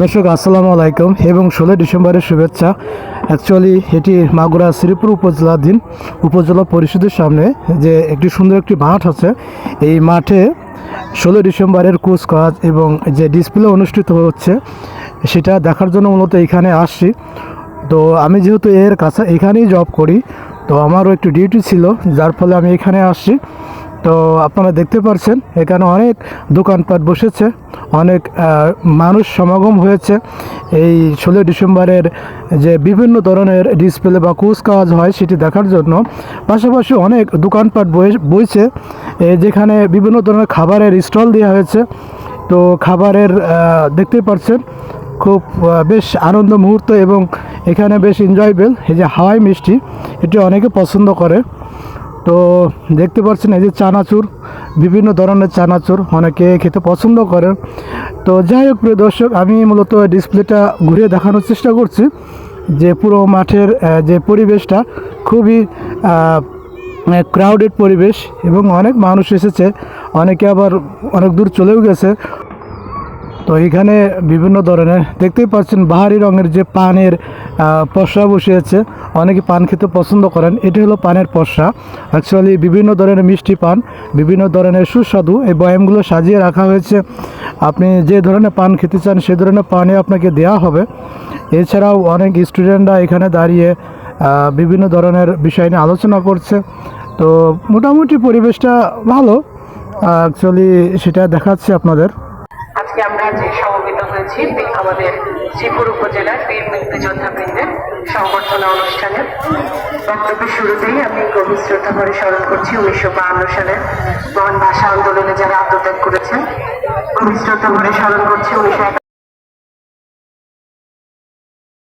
দর্শক, আসসালামু আলাইকুম এবং ষোলোই ডিসেম্বরের শুভেচ্ছা। অ্যাকচুয়ালি এটি মাগুরা শ্রীপুর উপজেলাধীন উপজেলা পরিষদের সামনে যে একটি সুন্দর একটি মাঠ আছে। এই মাঠে ষোলোই ডিসেম্বরের কুচকাজ এবং যে ডিসপ্লে অনুষ্ঠিত হচ্ছে, সেটা দেখার জন্য মূলত এখানে আসছি। তো আমি যেহেতু এর কাছে এখানেই জব করি, তো আমারও একটু ডিউটি ছিল, যার ফলে আমি এখানে আসছি। তো আপনারা দেখতে পারছেন, এখানে অনেক দোকানপাট বসেছে, অনেক মানুষ সমাগম হয়েছে। এই ষোলোই ডিসেম্বরের যে বিভিন্ন ধরনের ডিসপ্লে বা কুচকাওয়াজ হয় সেটি দেখার জন্য, পাশাপাশি অনেক দোকানপাট বইছে। যেখানে বিভিন্ন ধরনের খাবারের স্টল দেওয়া হয়েছে। তো খাবারের দেখতে পাচ্ছেন খুব বেশ আনন্দ মুহূর্ত এবং এখানে বেশ এনজয়েবল এই যে হাওয়াই মিষ্টি, এটি অনেকে পছন্দ করে। তো দেখতে পাচ্ছেন এই যে চানাচুর, বিভিন্ন ধরনের চানাচুর অনেকে খেতে পছন্দ করেন। তো যাই হোক, প্রিয় দর্শক, আমি মূলত ডিসপ্লেটা ঘুরিয়ে দেখানোর চেষ্টা করছি যে পুরো মাঠের যে পরিবেশটা খুবই ক্রাউডেড পরিবেশ এবং অনেক মানুষ এসেছে, অনেকে আবার অনেক দূর চলেও গেছে। তো এখানে বিভিন্ন ধরনের, দেখতেই পাচ্ছেন বাহারি রঙের যে পানের পসরা বসিয়েছে, অনেকে পান খেতে পছন্দ করেন, এটি হলো পানের পসরা। অ্যাকচুয়ালি বিভিন্ন ধরনের মিষ্টি পান, বিভিন্ন ধরনের সুস্বাদু, এই বয়ামগুলো সাজিয়ে রাখা হয়েছে। আপনি যে ধরনের পান খেতে চান, সে ধরনের পানে আপনাকে দেওয়া হবে। এছাড়াও অনেক স্টুডেন্টরা এখানে দাঁড়িয়ে বিভিন্ন ধরনের বিষয় নিয়ে আলোচনা করছে। তো মোটামুটি পরিবেশটা ভালো। অ্যাকচুয়ালি সেটা দেখাচ্ছে আপনাদের। আজকে আমরা যে সমবেত হয়েছি, আমাদের শ্রীপুর উপজেলার বীর মুক্তিযোদ্ধা বৃন্দের সংবর্ধনা অনুষ্ঠানে বক্তব্যের শুরুতেই আমি গভীর শ্রদ্ধা করে স্মরণ করছি উনিশশো বাহান্ন সালে মহান ভাষা আন্দোলনে যারা আত্মত্যাগ করেছেন। গভীর শ্রদ্ধা করে স্মরণ করছি উনিশশো